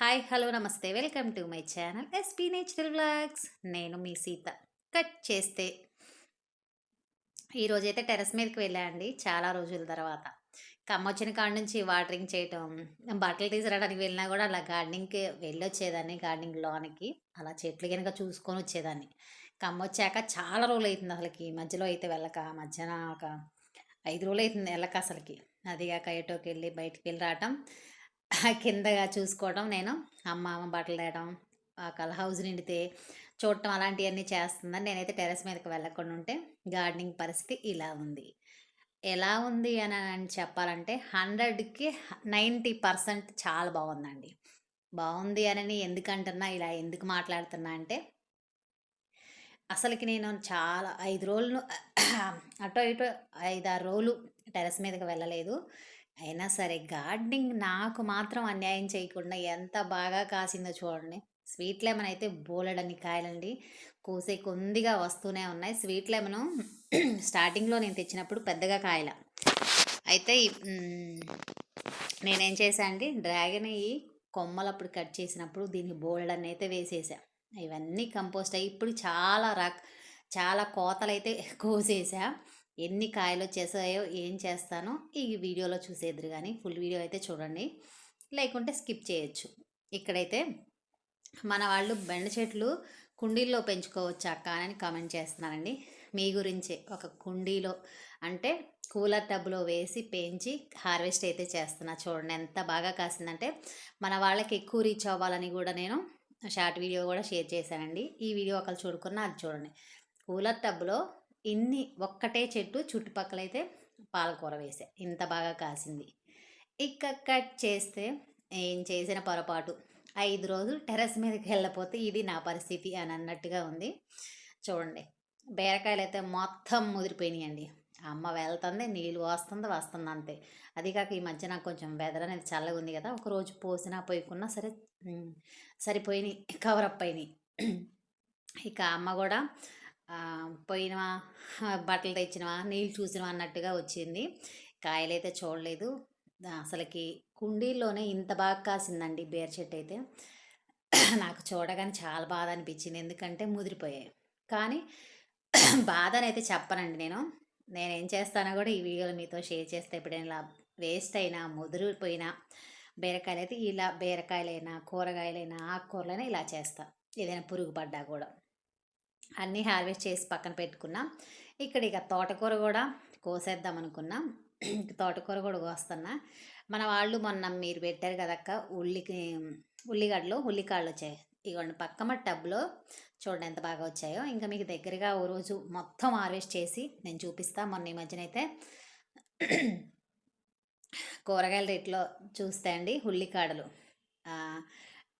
Hi hello నమస్తే. Welcome to my channel SP natural blogs నేను మీ సీత. కట్ చేస్తే. ఈరోజైతే టెరస్ మీదకి వెళ్ళాండి చాలా రోజుల తర్వాత. కమ్మ వచ్చిన కాడ నుంచి వాటరింగ్ చేయటం బట్టలు తీసుకురావడానికి వెళ్ళినా కూడా అలా గార్డెనింగ్కి వెళ్ళొచ్చేదాన్ని గార్డెనింగ్ లోనికి. అలా చెట్లు కనుక చూసుకొని వచ్చేదాన్ని. కమ్మ వచ్చాక చాలా రోజులు అవుతుంది అసలుకి మధ్యలో అయితే వెళ్ళక మధ్యాహ్నం ఒక ఐదు రోజులు అవుతుంది వెళ్ళక అసలుకి. అదిగాక ఎటోకి వెళ్ళి బయటికి వెళ్ళి రావటం. కిందగా చూసుకోవడం నేను అమ్మ అమ్మ బట్టలు తేయడం కల హౌస్ నిండితే చూడటం అలాంటివన్నీ చేస్తుందని నేనైతే టెర్రస్ మీదకి వెళ్ళకుండా ఉంటే గార్డెనింగ్ పరిస్థితి ఇలా ఉంది. ఎలా ఉంది అని అని చెప్పాలంటే హండ్రెడ్కి నైంటీ పర్సెంట్ చాలా బాగుందండి. బాగుంది అని ఎందుకంటున్నా ఇలా ఎందుకు మాట్లాడుతున్నా అంటే అసలుకి నేను చాలా ఐదు రోజులు అటో ఇటో ఐదారు రోజులు టెర్రస్ మీదకి వెళ్ళలేదు. అయినా సరే గార్డెనింగ్ నాకు మాత్రం అన్యాయం చేయకుండా ఎంత బాగా కాసిందో చూడండి. స్వీట్ లెమన్ అయితే బోలెడన్ని కాయలండి. కోసే కొందిగా వస్తూనే ఉన్నాయి. స్వీట్ లెమన్ స్టార్టింగ్లో నేను తెచ్చినప్పుడు పెద్దగా కాయల. అయితే నేనేం చేశా అండి డ్రాగన్ ఈ కొమ్మలు అప్పుడు కట్ చేసినప్పుడు దీన్ని బోల్డన్ని అయితే వేసేసా ఇవన్నీ కంపోస్ట్ అయ్యి ఇప్పుడు చాలా రక్ చాలా కోతలు అయితే కోసేసా ఎన్ని కాయలు వచ్చేసాయో ఏం చేస్తానో ఈ వీడియోలో చూసేద్దరు కానీ ఫుల్ వీడియో అయితే చూడండి. లేకుంటే స్కిప్ చేయొచ్చు. ఇక్కడైతే మన వాళ్ళు బెండ చెట్లు కుండీల్లో పెంచుకోవచ్చు అక్క అని కామెంట్ చేస్తున్నారండి. మీ గురించే. ఒక కుండీలో అంటే కూలర్ టబ్లో వేసి పెంచి హార్వెస్ట్ అయితే చేస్తున్నా. చూడండి ఎంత బాగా కాసిందంటే మన వాళ్ళకి ఎక్కువ రీచ్ అవ్వాలని కూడా నేను షార్ట్ వీడియో కూడా షేర్ చేశానండి. ఈ వీడియో ఒకరు చూడుకున్నా అది చూడండి. కూలర్ టబ్లో ఇన్ని ఒక్కటే చెట్టు చుట్టుపక్కల అయితే పాలకూర వేసా. ఇంత బాగా కాసింది. ఇక కట్ చేస్తే ఏం చేసిన పొరపాటు? ఐదు రోజులు టెర్రస్ మీదకి వెళ్ళకపోతే ఇది నా పరిస్థితి అని అన్నట్టుగా ఉంది. చూడండి. బీరకాయలు అయితే మొత్తం ముదిరిపోయినాయండి. అమ్మ వెళ్తుంది నీళ్ళు వస్తుంది వస్తుంది అంతే. అది కాక ఈ మధ్య నాకు కొంచెం వెదర్ అనేది చల్లగా ఉంది కదా. ఒక రోజు పోసినా పోయకున్నా సరే సరిపోయినాయి కవర్ అప్ అయినాయి. ఇక అమ్మ కూడా పోయినవా? బట్టలు తెచ్చినవా? నీళ్ళు చూసినవా? అన్నట్టుగా వచ్చింది. కాయలైతే చూడలేదు. అసలుకి కుండీల్లోనే ఇంత బాగా కాసిందండి బేర్ చెట్టు అయితే. నాకు చూడగానే చాలా బాధ అనిపించింది. ఎందుకంటే ముదిరిపోయాయి. కానీ బాధనైతే చెప్పనండి నేను. నేనేం చేస్తానో కూడా ఈ వీడియోలు మీతో షేర్ చేస్తే ఎప్పుడైనా ఇలా వేస్ట్ అయినా ముదిరిపోయినా బీరకాయలు అయితే ఇలా బీరకాయలైనా కూరగాయలైనా ఆకుకూరలైనా ఇలా చేస్తా. ఏదైనా పురుగు పడ్డా కూడా. అన్నీ హార్వెస్ట్ చేసి పక్కన పెట్టుకున్నాం. ఇక్కడ ఇక తోటకూర కూడా కోసేద్దాం అనుకున్నాం. తోటకూర కూడా కోస్తున్నా. మన వాళ్ళు మొన్న మీరు పెట్టారు కదక్క ఉల్లికి ఉల్లిగడ్డలు ఉల్లికాళ్ళు వచ్చాయి. ఇగోండి పక్కమ టబ్లో చూడండి ఎంత బాగా వచ్చాయో. ఇంకా మీకు దగ్గరగా ఓ రోజు మొత్తం హార్వెస్ట్ చేసి నేను చూపిస్తా. మొన్న ఈ మధ్యన అయితే కూరగాయల రేట్లో చూస్తే అండి ఉల్లికాడలు.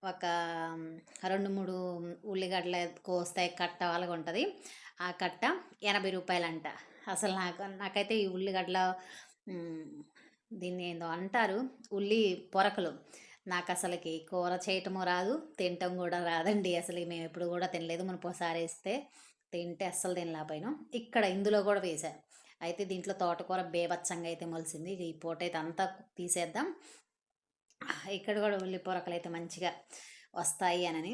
ఒక రెండు మూడు ఉల్లిగడ్డలు కోస్తాయి కట్ట వాళ్ళగా ఉంటుంది. ఆ కట్ట ఎనభై రూపాయలంట. అసలు నాకు నాకైతే ఈ ఉల్లిగడ్డల దీన్ని ఏందో అంటారు ఉల్లి పొరకలు. నాకు అసలుకి కూర చేయటము రాదు తినటం కూడా రాదండి. అసలు మేము ఎప్పుడు కూడా తినలేదు. మనం ఒకసారి వేస్తే తింటే అస్సలు తినలేకపోయినాం. ఇక్కడ ఇందులో కూడా వేసాను అయితే దీంట్లో తోటకూర బేబచ్చంగా అయితే మొలిసింది. ఈ పూట అయితే అంతా తీసేద్దాం. ఇక్కడ కూడా ఉల్లి పొరకలు అయితే మంచిగా వస్తాయి అని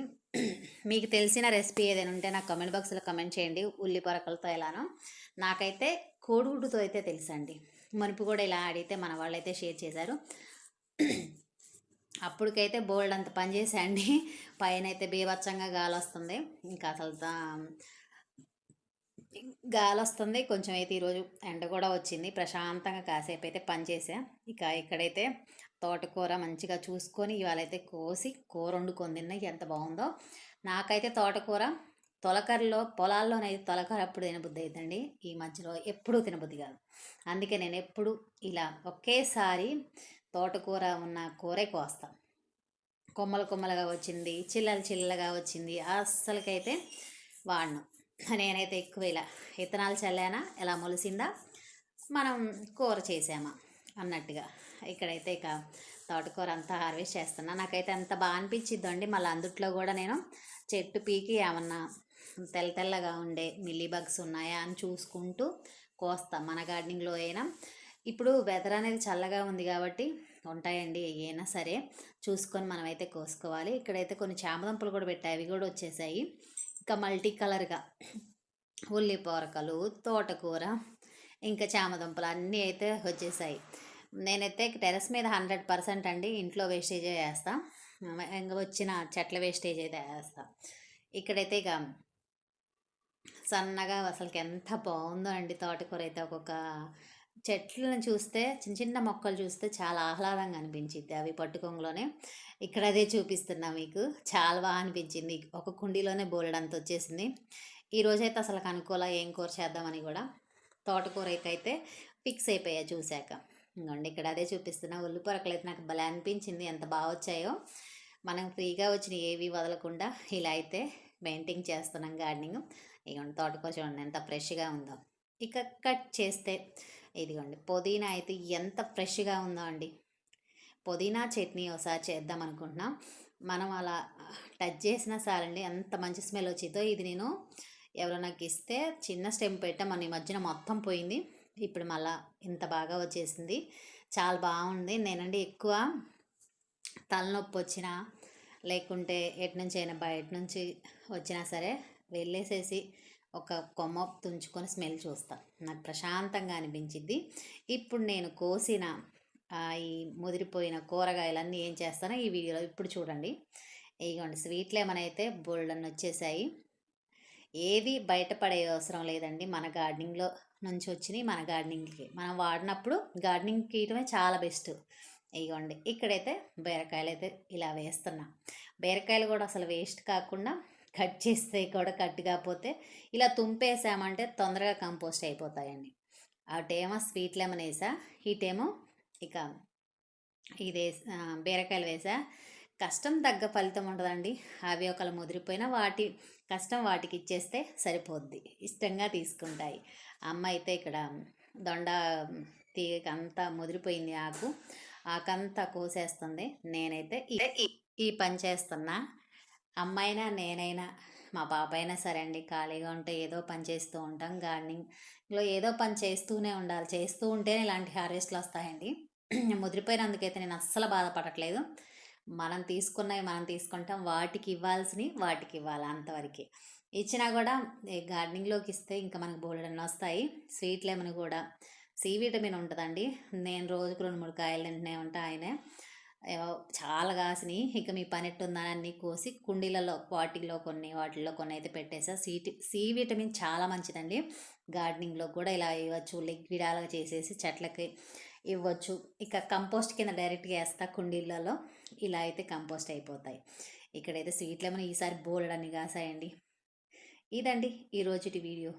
మీకు తెలిసిన రెసిపీ ఏదైనా ఉంటే నాకు కమెంట్ బాక్స్లో కమెంట్ చేయండి ఉల్లి పొరకలతో ఎలానో. నాకైతే కోడిగుడ్డుతో అయితే తెలుసండి. మనుపు కూడా ఇలా అడిగితే మన వాళ్ళు అయితే షేర్ చేశారు. అప్పటికైతే బోల్డ్ అంత పని చేశాండి. పైన అయితే బీభత్సంగా గాలి వస్తుంది. ఇంకా అసలు గాలి వస్తుంది. కొంచెం అయితే ఈరోజు ఎండ కూడా వచ్చింది. ప్రశాంతంగా కాసేపు అయితే పని చేసా ఇక ఇక్కడైతే తోటకూర మంచిగా చూసుకొని ఇవాళ అయితే కోసి కూర వండుకొని తిన్నా ఎంత బాగుందో. నాకైతే తోటకూర తొలకరలో పొలాల్లోనైతే తొలకర అప్పుడు తినబుద్ధి అవుతుందండి ఈ మధ్యలో ఎప్పుడూ తినబుద్ధి కాదు. అందుకే నేను ఎప్పుడు ఇలా ఒకేసారి తోటకూర ఉన్న కూరే కోస్తా. కొమ్మలు కొమ్మలుగా వచ్చింది చిల్లలు చిల్లగా వచ్చింది అస్సలకైతే వాడను. నేనైతే ఎక్కువ ఇలా విత్తనాలు చల్లానా ఎలా మొలిసిందా మనం కూర చేసామా. అన్నట్టుగా. ఇక్కడైతే ఇక తోటకూర అంతా హార్వెస్ట్ చేస్తున్నా. నాకైతే అంత బాగా అనిపించిద్దండి మళ్ళీ అందుట్లో కూడా నేను చెట్టు పీకి ఏమన్నా తెల్ల తెల్లగా ఉండే మిల్లీ బగ్స్ ఉన్నాయా అని చూసుకుంటూ కోస్తా. మన గార్డెనింగ్లో అయినా. ఇప్పుడు వెదర్ అనేది చల్లగా ఉంది కాబట్టి ఉంటాయండి. ఏవైనా సరే చూసుకొని మనమైతే కోసుకోవాలి. ఇక్కడైతే కొన్ని చామదుంపలు కూడా పెట్టాయి అవి కూడా వచ్చేసాయి. ఇంకా మల్టీ కలర్గా ఉల్లిపారకలు తోటకూర ఇంకా చామదుంపలు అన్నీ అయితే వచ్చేసాయి. నేనైతే టెరస్ మీద హండ్రెడ్ పర్సెంట్ అండి ఇంట్లో వేస్టేజ్ వేస్తాం ఇంకా వచ్చిన చెట్ల వేస్టేజ్ అయితే వేస్తాం. ఇక్కడైతే ఇక సన్నగా అసలుకి ఎంత బాగుందో అండి తోటకూర అయితే. ఒక్కొక్క చెట్లను చూస్తే చిన్న చిన్న మొక్కలు చూస్తే చాలా ఆహ్లాదంగా అనిపించింది అవి పట్టుకొంగలోనే. ఇక్కడ అదే చూపిస్తున్నా మీకు. చాలా బాగా అనిపించింది. ఒక కుండీలోనే బోలెడంత వచ్చేసింది. ఈ రోజైతే అసలు అనుకోలే ఏం కూర చేద్దామని కూడా. తోటకూర అయితే అయితే ఫిక్స్ అయిపోయా చూశాక. ఇంకోండి ఇక్కడ అదే చూపిస్తున్నా. ఉల్లిపొరకలు అయితే నాకు భలే అనిపించింది. ఎంత బాగా వచ్చాయో. మనం ఫ్రీగా వచ్చిన ఏవి వదలకుండా ఇలా అయితే పెయింటింగ్ చేస్తున్నాం గార్డెనింగ్. ఇదిగోండి తోటకూర చూడండి ఎంత ఫ్రెష్గా ఉందో. ఇక కట్ చేస్తే ఇదిగోండి పుదీనా అయితే ఎంత ఫ్రెష్గా ఉందో అండి. పుదీనా చట్నీ ఒకసారి చేద్దాం అనుకుంటున్నాం. మనం అలా టచ్ చేసినా సారండి ఎంత మంచి స్మెల్ వచ్చిందో ఇది నేను ఎవరో నాకు ఇస్తే చిన్న స్టెమ్ పెట్టాం మన ఈ మధ్యన మొత్తం పోయింది. ఇప్పుడు మళ్ళా ఇంత బాగా వచ్చేసింది. చాలా బాగుంది. నేనండి ఎక్కువ తలనొప్పి వచ్చినా లేకుంటే ఎటు నుంచి అయినా బయట నుంచి వచ్చినా సరే వెళ్ళేసేసి ఒక కొమ్మ తుంచుకొని స్మెల్ చూస్తా. నాకు ప్రశాంతంగా అనిపించింది ఇప్పుడు నేను కోసిన ఈ ముదిరిపోయిన కూరగాయలన్నీ ఏం చేస్తానో ఈ వీడియోలో ఇప్పుడు చూడండి. ఇగోండి స్వీట్ లెమన్ అయితే బోల్డన్ వచ్చేసాయి. ఏది బయటపడే అవసరం లేదండి. మన గార్డెనింగ్లో నుంచి వచ్చినాయి మన గార్డెనింగ్కి. మనం వాడినప్పుడు గార్డెనింగ్ గీయటమే చాలా బెస్ట్. ఇగోండి ఇక్కడైతే బీరకాయలు అయితే ఇలా వేస్తున్నా. బీరకాయలు కూడా అసలు వేస్ట్ కాకుండా కట్ చేస్తే కూడా కట్ కాకపోతే ఇలా తుంపేసామంటే తొందరగా కంపోస్ట్ అయిపోతాయండి. అటేమో స్వీట్ లెమన్ వేసా ఇటేమో ఇక ఇది బీరకాయలు వేసా. కష్టం తగ్గ ఫలితం ఉండదండి. అవి ఒకళ్ళు ముదిరిపోయినా వాటి కష్టం వాటికి ఇచ్చేస్తే సరిపోద్ది. ఇష్టంగా తీసుకుంటాయి. అమ్మ అయితే ఇక్కడ దొండ తీగకి అంతా ముదిరిపోయింది ఆకు. ఆకంతా కోసేస్తుంది. నేనైతే ఈ పని చేస్తున్నా. అమ్మాయినా నేనైనా మా పాప అయినా సరే అండి. ఖాళీగా ఉంటే ఏదో పని చేస్తూ ఉంటాం. గార్డెనింగ్లో ఏదో పని చేస్తూనే ఉండాలి. చేస్తూ ఉంటేనే ఇలాంటి హార్వెస్ట్లు వస్తాయండి. ముదిరిపోయినందుకైతే నేను అస్సలు బాధపడట్లేదు. మనం తీసుకున్నవి మనం తీసుకుంటాం. వాటికి ఇవ్వాల్సినవి వాటికి ఇవ్వాలి అంతవరకు. ఇచ్చినా కూడా గార్డెనింగ్లోకి ఇస్తే ఇంకా మనకు బోల్డన్ వస్తాయి. స్వీట్ లెమన్ కూడా. సి విటమిన్ ఉంటుందండి. నేను రోజుకు రెండు మూడు కాయలు తింటూనే ఉంటా ఆయనే. చాలా కాసినాయి. ఇక మీ పని ఎట్టుందని అన్ని కోసి కుండీలలో వాటిల్లో కొన్ని వాటిల్లో కొన్ని అయితే పెట్టేసా. సి సి విటమిన్ చాలా మంచిదండి. గార్డెనింగ్లో కూడా ఇలా ఇవ్వచ్చు లిక్విడ్ అలాగా చేసేసి చెట్లకి ఇవ్వచ్చు. ఇక కంపోస్ట్ కింద డైరెక్ట్గా వేస్తా కుండీలలో. ఇలా అయితే కంపోస్ట్ అయిపోతాయి. ఇక్కడైతే స్వీట్ లెమన్ ఈసారి బోల్డ్ అని కాసాయండి. ఇదండి ఈరోజుటి వీడియో.